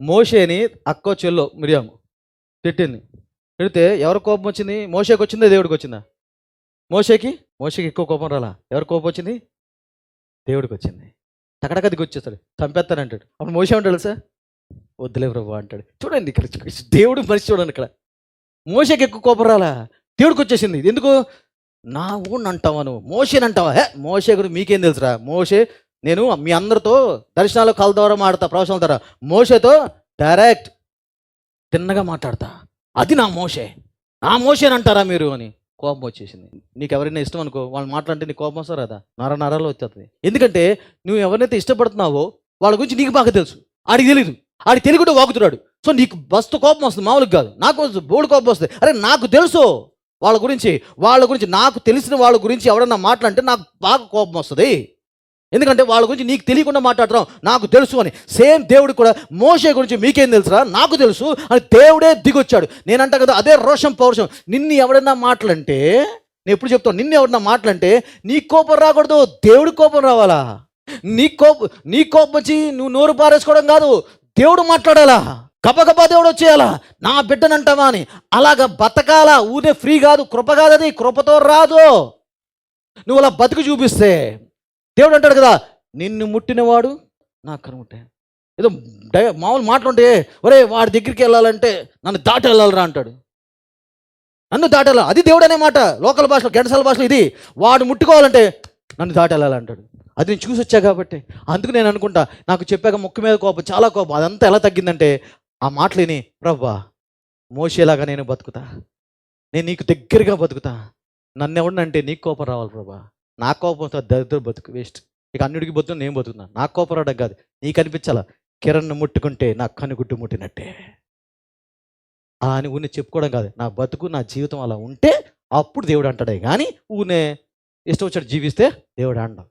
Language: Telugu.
మోషేని అక్కో చెల్లో మిరియాము తిట్టింది. తిడితే ఎవరి కోపం వచ్చింది? మోషేకి వచ్చిందా? దేవుడికి వచ్చిందా? మోషేకి? మోషేకి ఎక్కువ కోపం రాలా? ఎవరి కోపం వచ్చింది? దేవుడికి వచ్చింది. టకటకదికి వచ్చేస్తాడు చంపేస్తానంటాడు అప్పుడు మోసే ఉంటాడు సార్ వద్దులే ప్రభు అంటాడు. చూడండి ఇక్కడ దేవుడు మనిషి చూడండి ఇక్కడ. మోసకి ఎక్కువ కోపం రాలా? దేవుడికి వచ్చేసింది. ఎందుకు? నా ఊడిని అంటావా నువ్వు? మోషేని అంటావా? హే! గురించి మీకేం తెలుసురా? మోషే నేను మీ అందరితో దర్శనాలు కళ్ళ ద్వారా మాడతా ప్రవచనాల ద్వారా. మోషేతో డైరెక్ట్ తిన్నగా మాట్లాడతా. అది నా మోషే. నా మోసేని అంటారా మీరు అని కోపం వచ్చేసింది. నీకు ఎవరైనా ఇష్టం అనుకో వాళ్ళు మాట్లాడితే నీకు కోపం వస్తారు కదా నర నరాలు వచ్చేస్తుంది ఎందుకంటే నువ్వు ఎవరినైతే ఇష్టపడుతున్నావో వాళ్ళ గురించి నీకు బాగా తెలుసు. ఆడికి తెలియదు ఆడికి తెలియకుండా వాగుతున్నాడు. సో నీకు బస్తు కోపం వస్తుంది. మామూలుగా కాదు. నాకు బోర్డు కోపం వస్తుంది. అరే నాకు తెలుసు వాళ్ళ గురించి. వాళ్ళ గురించి నాకు తెలిసిన వాళ్ళ గురించి ఎవరన్నా మాట్లాడితే నాకు బాగా కోపం వస్తుంది. ఎందుకంటే వాళ్ళ గురించి నీకు తెలియకుండా మాట్లాడటం నాకు తెలుసు అని. సేమ్ దేవుడు కూడా మోషే గురించి మీకేం తెలుసురా? నాకు తెలుసు అని దేవుడే దిగొచ్చాడు. నేనంటా కదా అదే రోషం పౌరుషం. నిన్ను ఎవడన్నా మాటలంటే నేను ఎప్పుడు చెప్తాను నిన్ను ఎవరన్నా మాటలంటే నీ కోపం రాకూడదు. దేవుడి కోపం రావాలా? నీ కోప నీ కోపం వచ్చి నువ్వు నోరు పారేసుకోవడం కాదు. దేవుడు మాట్లాడాలా? గబగబా దేవుడు వచ్చేయాలా? నా బిడ్డనంటావా అని. అలాగ బతకాలా? ఊనే ఫ్రీ కాదు. కృప కాదది. కృపతో రాదు. నువ్వు అలా బతుకు చూపిస్తే దేవుడు అంటాడు కదా నిన్ను ముట్టినవాడు నా కనుముట్టే ఏదో డై మామూలు మాటలుంటే ఒరే వాడి దగ్గరికి వెళ్ళాలంటే నన్ను దాటి వెళ్ళాలరా అంటాడు. నన్ను దాటాల అది దేవుడు అనే మాట. లోకల్ భాషలో గెంటసాల భాషలో ఇది. వాడు ముట్టుకోవాలంటే నన్ను దాటి వెళ్ళాలంటాడు అది నేను చూసి వచ్చా కాబట్టి. అందుకు నేను అనుకుంటా నాకు చెప్పాక ముక్కు మీద కోపం చాలా కోపం. అదంతా ఎలా తగ్గిందంటే ఆ మాటలు విని ప్రభా మోసేలాగా నేను బతుకుతా. నేను నీకు దగ్గరగా బతుకుతా. నన్ను ఎవడినంటే నీకు కోపం రావాలి ప్రభా. నా కోపంతో దరిద్ర బతుకు వేస్ట్. ఇక అన్నిటికి బతుకు నేను బతుకున్నాను నా కోపం రావడం కాదు. నీకు అనిపించాలా? కిరణ్ను ముట్టుకుంటే నా కనుగుట్టు ముట్టినట్టే. అలా అని ఊరిని చెప్పుకోవడం కాదు. నా బతుకు నా జీవితం అలా ఉంటే అప్పుడు దేవుడు అంటాడే. కానీ ఊనే ఇష్టం వచ్చాడు జీవిస్తే దేవుడు అండం